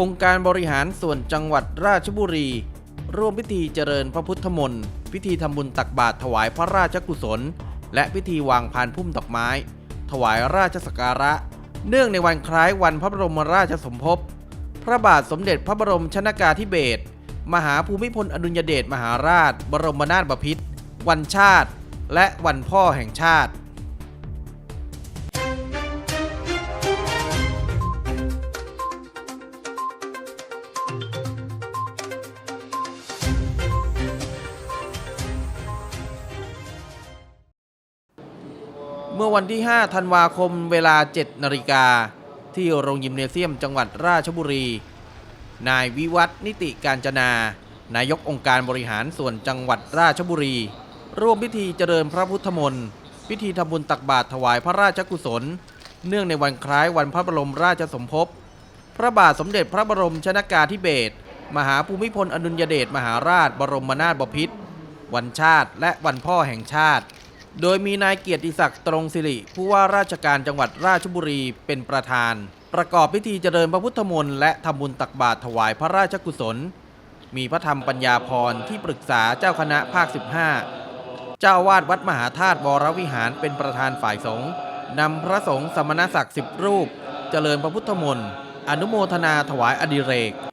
องค์การบริหารส่วนจังหวัดราชบุรี ร่วมพิธีเจริญพระพุทธมนต์พิธีทำบุญตักบาตรถวายพระราชกุศล และพิธีวางพานพุ่มดอกไม้ ถวายราชสักการะ เนื่องในวันคล้ายวันพระบรมราชสมภพ พระบาทสมเด็จพระบรมชนากาธิเบศรมหาภูมิพลอดุลยเดชมหาราช บรมนาถบพิตรวันชาติ และวันพ่อแห่งชาติ มื่อวันที่ 5 ธันวาคมเวลา 7 นาฬิกา ที่โรงยิมเนเซียมจังหวัดราชบุรี นายวิวัฒนิติการจนา นายกองค์การบริหารส่วนจังหวัดราชบุรี ร่วมพิธีเจริญพระพุทธมนต์พิธีทำบุญตักบาตรถวายพระราชกุศล เนื่องในวันคล้ายวันพระบรมราชสมภพ พระบาทสมเด็จพระบรมชนากาธิเบศรมหาภูมิพลอดุลยเดชมหาราชบรมนาถบพิตรวันชาติและวันพ่อแห่งชาติ โดยมีนายเกียรติศักดิ์ตรงสิริผู้ว่าราชการจังหวัดราชบุรีเป็นประธาน ประกอบพิธีเจริญพระพุทธมนต์และทำบุญตักบาตรถวายพระราชกุศล มีพระธรรมปัญญาพรที่ปรึกษาเจ้าคณะภาค 15 เจ้าอาวาดวัดมหาธาตุวรวิหารเป็นประธานฝ่ายสงฆ์นำพระสงฆ์สมณศักดิ์สิบรูป เจริญพระพุทธมนต์อนุโมทนาถวายอดิเรก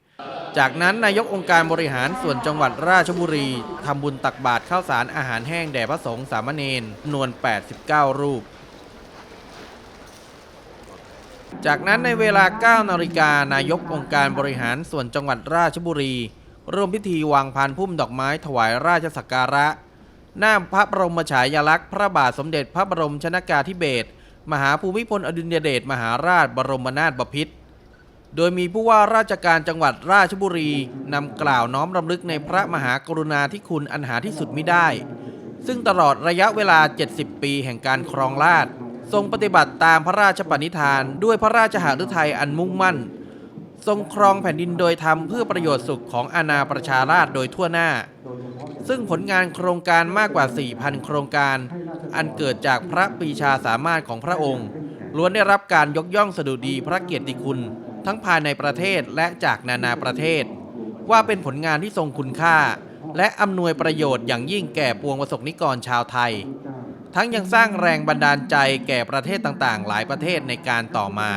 จากนั้นนายกองค์การบริหารส่วนจังหวัดราชบุรีทำบุญตักบาตรข้าวสารอาหารแห้งแด่พระสงฆ์สามเณรจำนวน 89 รูป จากนั้นในเวลา 9 นาฬิกานายกองค์การบริหารส่วนจังหวัดราชบุรี ร่วมพิธีวางพานพุ่มดอกไม้ถวายราชสักการะ หน้าพระบรมฉายาลักษณ์พระบาทสมเด็จพระบรมชนากาธิเบศรมหาภูมิพลอดุลยเดชมหาราชบรมนาถบพิตร โดยมีผู้ว่าราชการจังหวัดราชบุรีนำกล่าวน้อมรำลึกในพระมหากรุณาธิคุณอันหาที่สุดมิได้ ซึ่งตลอดระยะเวลา 70 ปีแห่งการครองราชทรงปฏิบัติตามพระราชปณิธาน ด้วยพระราชหฤทัยอันมุ่งมั่น ทรงครองแผ่นดินโดยธรรมเพื่อประโยชน์สุขของอาณาประชาราษฎร์โดยทั่วหน้า ซึ่งผลงานโครงการมากกว่า 4,000 โครงการ อันเกิดจากพระปีชาสามารถของพระองค์ล้วนได้รับการยกย่องสดุดีพระเกียรติคุณ ทั้งภายในประเทศและจากนานาประเทศ ว่าเป็นผลงานที่ทรงคุณค่า และอำนวยประโยชน์อย่างยิ่งแก่ปวงประสบนิกรชาวไทย ทั้งยังสร้างแรงบันดาลใจแก่ประเทศต่างๆ หลายประเทศในการต่อมา